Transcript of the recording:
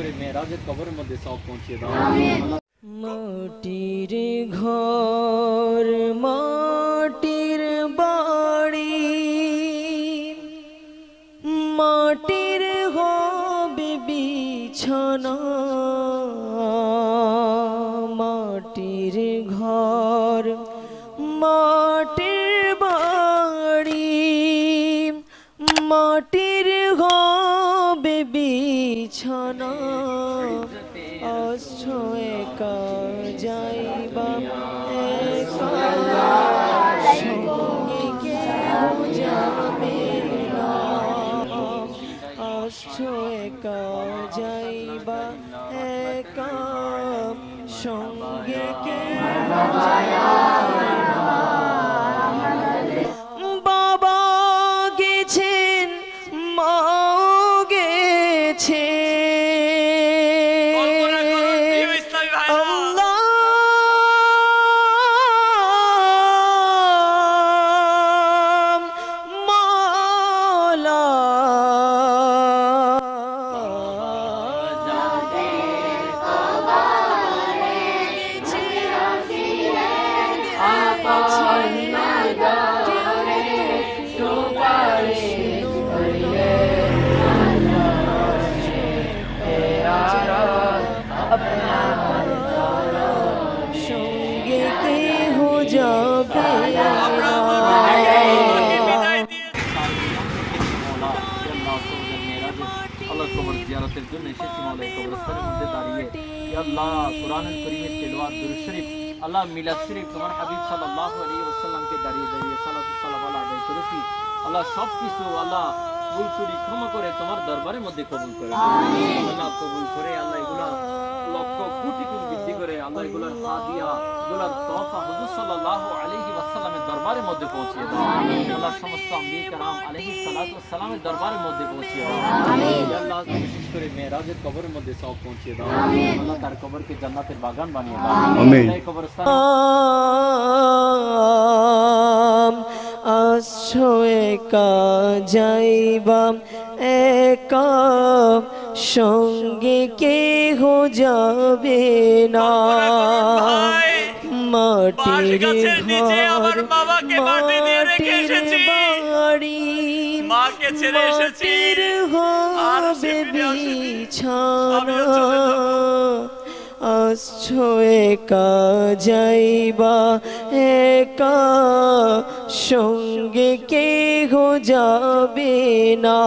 করে মেয়েরাজের কবরের মধ্যে সব পৌঁছিয়ে দাও। মাটির ঘর, মাটির বাড়ি, মাটির হবে বিছানা, মাটির ঘর, মাটির বাড়ি, মাটির বিছানা আসছো একা যাইবা একা সঙ্গে যাবে না একা যাইবা জিয়ারতের জন্য এসেছি মৌলা এই কবরস্থানের মধ্যে দাঁড়িয়ে ইয়া আল্লাহ কোরআনুল করিমের তেলাওয়াত দুরূদ শরীফ আল্লাহ মিলাদ শরীফ তোমার হাবিব সাল্লাল্লাহু আলাইহি ওয়াসাল্লামকে দাঁড়িয়ে দাঁড়িয়ে সালাতু সালাম আল্লাহ আদায় করেছি আল্লাহ সব কিছু আল্লাহ ভুল চুরি ক্ষমা করে তোমার দরবারের মধ্যে কবুল করে আল্লাহ কবুল করে আল্লাহ লক্ষ কোটি গুণ বৃদ্ধি করে আল্লাহ এগুলার হাদিয়া এগুলার তোফা হুজুর সাল্লাল্লাহু আলাইহি ওয়াসাল্লামের দরবারের মধ্যে পৌঁছিয়ে দাও আল্লাহ সমস্ত আম্বিয়া کرام আলাইহিস সালাতু ওয়াস সালামের দরবারের মধ্যে পৌঁছিয়ে দাও ইয়া আল্লাহ বিশেষ করে মেরাজের কবরের মধ্যে সব পৌঁছিয়ে দাও আল্লাহ তার কবরকে জান্নাতের বাগান বানিয়ে দাও আমিন। এই কবরস্থান আম আসছো একা যাইবা একা সঙ্গে কেহ যাবে না মাটির ঘর, মাটির বাড়ি মাকে ছেড়ে এসেছি। হবে বিছানা। আসছো একা যাইবা, একা সঙ্গে কেহ যাবে না